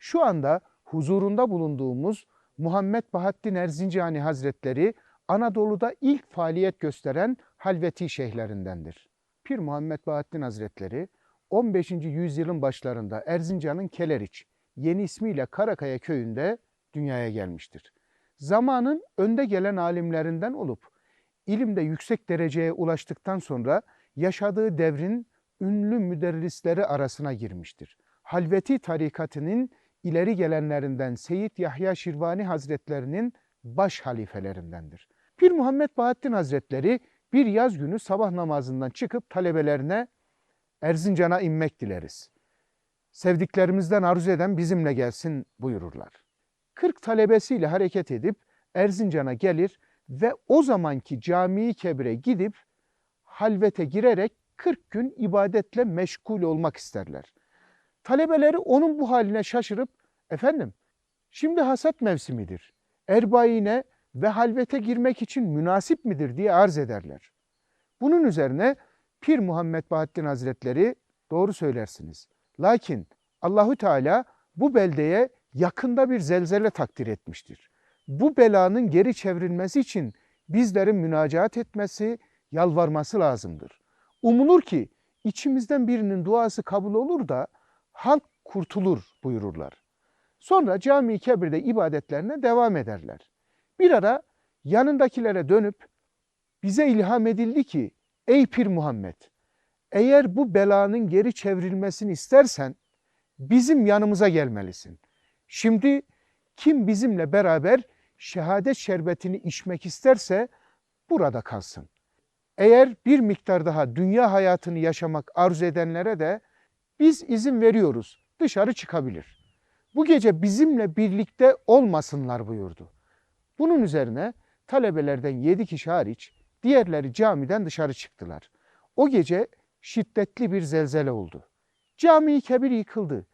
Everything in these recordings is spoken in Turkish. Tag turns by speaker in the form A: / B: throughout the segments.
A: Şu anda huzurunda bulunduğumuz Muhammed Bahattin Erzincani Hazretleri Anadolu'da ilk faaliyet gösteren halveti şeyhlerindendir. Pir Muhammed Bahattin Hazretleri 15. yüzyılın başlarında Erzincan'ın Keleriç, yeni ismiyle Karakaya köyünde dünyaya gelmiştir. Zamanın önde gelen alimlerinden olup ilimde yüksek dereceye ulaştıktan sonra yaşadığı devrin ünlü müderrisleri arasına girmiştir. Halveti tarikatının ileri gelenlerinden Seyyid Yahya Şirvani Hazretlerinin baş halifelerindendir. Pir Muhammed Bahattin Hazretleri bir yaz günü sabah namazından çıkıp talebelerine Erzincan'a inmek dileriz. Sevdiklerimizden arzu eden bizimle gelsin buyururlar. 40 talebesiyle hareket edip Erzincan'a gelir ve o zamanki cami kebire gidip halvete girerek 40 gün ibadetle meşgul olmak isterler. Talebeleri onun bu haline şaşırıp efendim şimdi hasat mevsimidir. Erbaine ve halvete girmek için münasip midir diye arz ederler. Bunun üzerine Pir Muhammed Bahattin Hazretleri doğru söylersiniz. Lakin Allahü Teala bu beldeye yakında bir zelzele takdir etmiştir. Bu belanın geri çevrilmesi için bizlerin münacaat etmesi, yalvarması lazımdır. Umulur ki içimizden birinin duası kabul olur da halk kurtulur buyururlar. Sonra cami-i kebirde ibadetlerine devam ederler. Bir ara yanındakilere dönüp bize ilham edildi ki ey Pir Muhammed eğer bu belanın geri çevrilmesini istersen bizim yanımıza gelmelisin. Şimdi kim bizimle beraber şehadet şerbetini içmek isterse burada kalsın. Eğer bir miktar daha dünya hayatını yaşamak arzu edenlere de biz izin veriyoruz. Dışarı çıkabilir. Bu gece bizimle birlikte olmasınlar buyurdu. Bunun üzerine talebelerden yedi kişi hariç diğerleri camiden dışarı çıktılar. O gece şiddetli bir zelzele oldu. Cami-i Kebir yıkıldı.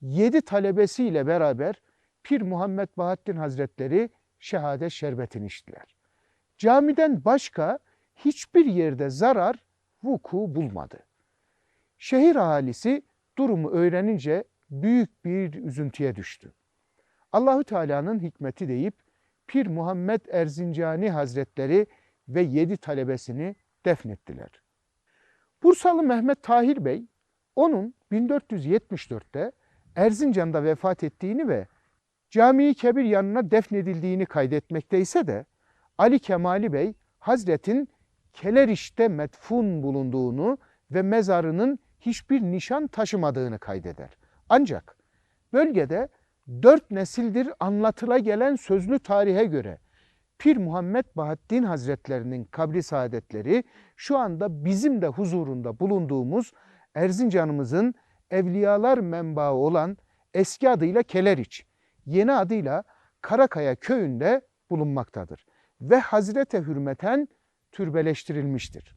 A: Yedi talebesiyle beraber Pir Muhammed Bahattin Hazretleri şehadet şerbetini içtiler. Camiden başka hiçbir yerde zarar vuku bulmadı. Şehir ahalisi durumu öğrenince büyük bir üzüntüye düştü. Allahü Teala'nın hikmeti deyip Pir Muhammed Erzincani Hazretleri ve yedi talebesini defnettiler. Bursalı Mehmet Tahir Bey, onun 1474'te Erzincan'da vefat ettiğini ve Cami-i Kebir yanına defnedildiğini kaydetmekteyse de Ali Kemali Bey, Hazretin Keleriş'te metfun bulunduğunu ve mezarının hiçbir nişan taşımadığını kaydeder. Ancak bölgede dört nesildir anlatıla gelen sözlü tarihe göre Pir Muhammed Bahattin Hazretlerinin kabri saadetleri şu anda bizim de huzurunda bulunduğumuz Erzincan'ımızın evliyalar menbaı olan eski adıyla Keleriç, yeni adıyla Karakaya köyünde bulunmaktadır ve Hazrete hürmeten türbeleştirilmiştir.